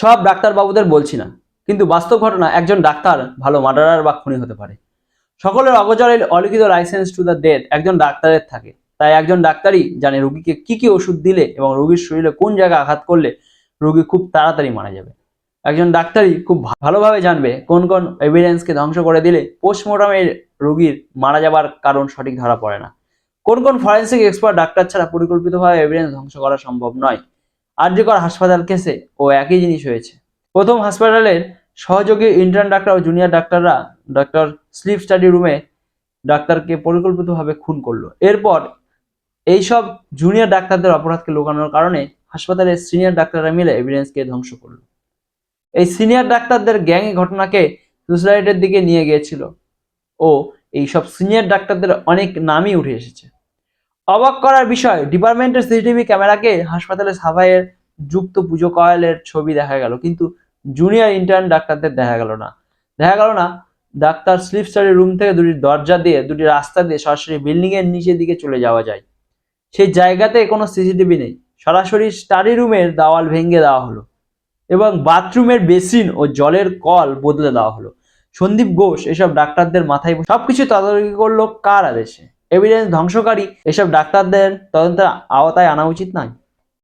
সব ডাক্তারবাবুদের বলছি না। কিন্তু বাস্তব ঘটনা, একজন ডাক্তার ভালো মার্ডারার বা খুনি হতে পারে। সকলের অগোচরে অলিখিত লাইসেন্স টু দ্য ডেথ একজন ডাক্তারের থাকে। তাই একজন ডাক্তারই জানে রোগীকে কি কি ওষুধ দিলে এবং রোগীর শরীরে কোন জায়গায় আঘাত করলে রোগী খুব তাড়াতাড়ি মারা যাবে। একজন ডাক্তারই খুব ভালোভাবে জানবে কোন কোন এভিডেন্সকে ধ্বংস করে দিলে পোস্টমর্টমে রোগীর মারা যাবার কারণ সঠিক ধরা পড়ে না। কোন কোন ফরেন্সিক এক্সপার্ট ডাক্তার ছাড়া পরিকল্পিতভাবে এভিডেন্স ধ্বংস করা সম্ভব নয়। আর্যকর হাসপাতাল কেসে ও একই জিনিস হয়েছে। প্রথম হাসপাতালের সহযোগী ইন্টার্ন ডাক্তার ও জুনিয়র ডাক্তাররা ডক্টর স্লিপ স্টাডি রুমে ডাক্তারকে পরিকল্পিতভাবে খুন করল। এরপর এইসব জুনিয়র ডাক্তারদের অপরাধকে লুকানোর কারণে হাসপাতালের সিনিয়র ডাক্তাররা মিলে এভিডেন্সকে ধ্বংস করল। এই সিনিয়র ডাক্তারদের গ্যাং ঘটনাকে সুসাইডের দিকে নিয়ে গিয়েছিল ও এইসব সিনিয়র ডাক্তারদের অনেক নামই উঠে এসেছে। অবাক করার বিষয়, ডিপার্টমেন্টের সিসিটিভি ক্যামেরাকে হাসপাতালে সাফাইয়ের যুক্ত পুজো কয়েলের ছবি দেখা গেল, কিন্তু জুনিয়র ইন্টার্ন ডাক্তারদের দেখা গেল না। দেখা গেল না, ডাক্তার স্লিপ স্টাডি রুম থেকে দুটি দরজা দিয়ে, দুটি রাস্তা দিয়ে সরাসরি বিল্ডিং এর নিচের দিকে চলে যাওয়া যায়। সেই জায়গাতে কোনো সিসিটিভি নেই। সরাসরি স্টাডি রুমের দেওয়াল ভেঙে দেওয়া হলো এবং বাথরুমের বেসিন ও জলের কল বদলে দেওয়া হলো। সন্দীপ ঘোষ, এসব ডাক্তারদের মাথায় সবকিছু তদারকি করল কার আদেশে? এভিডেন্স ধ্বংসকারী এসব ডাক্তারদের তদন্তের আওতায় আনা উচিত নয়।